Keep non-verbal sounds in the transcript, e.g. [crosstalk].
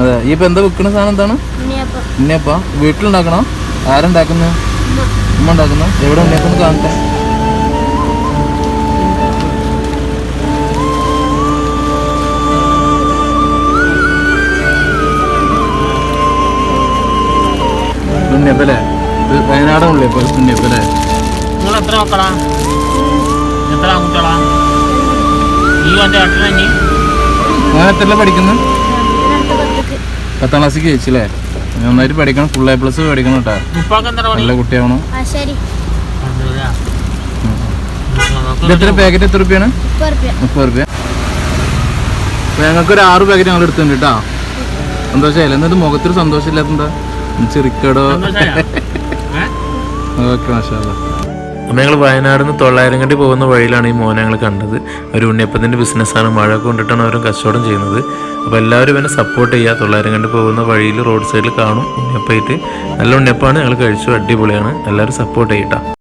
അതെ ഈ എന്താ വെക്കണ സാധനം എന്താണ്? ഉണ്ണിയപ്പം. വീട്ടിലുണ്ടാക്കണോ? ആരുണ്ടാക്കുന്നത് ഉമ്മ. ഉമ്മ ഉണ്ടാക്കുന്ന? എവിടെ ഉണ്ണിയപ്പം കാണട്ടെ. ഉണ്ണിയപ്പല്ലേ വയനാടൻ ഉള്ളിയപ്പം ഉണ്ണിയപ്പല്ലേ നിങ്ങൾ എത്ര മക്കളാ? എത്ര ആൺകുട്ടികളാ? ഈ എന്റെ ഏട്ടനഞ്ഞി ഞാൻ എത്രല്ല പഠിക്കുന്നു? പത്താം ക്ലാസ്സിൽ ജയിച്ചില്ലേ നന്നായിട്ട് പഠിക്കണം. ഫുൾ എ പ്ലസ് പഠിക്കണം കേട്ടോ. എന്താ നല്ല കുട്ടിയാവണം ആ ശരി. ഇത് എത്ര പാക്കറ്റ് എത്ര റുപ്യാണ്? മുപ്പത് റുപ്യ. ഞങ്ങൾക്ക് ഒരു ആറ് പാക്കറ്റ് ഞങ്ങൾ എടുത്തിട്ടുണ്ട് കേട്ടോ. സന്തോഷമായില്ല എന്നിട്ട് മുഖത്തൊരു സന്തോഷമില്ലാത്ത ചെറിക്കടോ. [laughs] ഓക്കെ മാഷാല്ല അപ്പം ഞങ്ങൾ വയനാട് നിന്ന് തൊള്ളായിരം കണ്ടി പോകുന്ന വഴിയിലാണ് ഈ മോനെ ഞങ്ങൾ കണ്ടത്. ഒരു ഉണ്ണിയപ്പത്തിന്റെ ബിസിനസ്സാണ്. മഴ കൊണ്ടിട്ടാണ് അവരും കച്ചവടം ചെയ്യുന്നത്. അപ്പോൾ എല്ലാവരും എന്നെ സപ്പോർട്ട് ചെയ്യുക. തൊള്ളായിരം കണ്ടി പോകുന്ന വഴിയിൽ റോഡ് സൈഡിൽ കാണും ഉണ്ണിയപ്പായിട്ട് നല്ല ഉണ്ണിയപ്പാണ് ഞങ്ങൾ കഴിച്ചു. അടിപൊളിയാണ്. എല്ലാവരും സപ്പോർട്ട് ചെയ്യട്ടോ.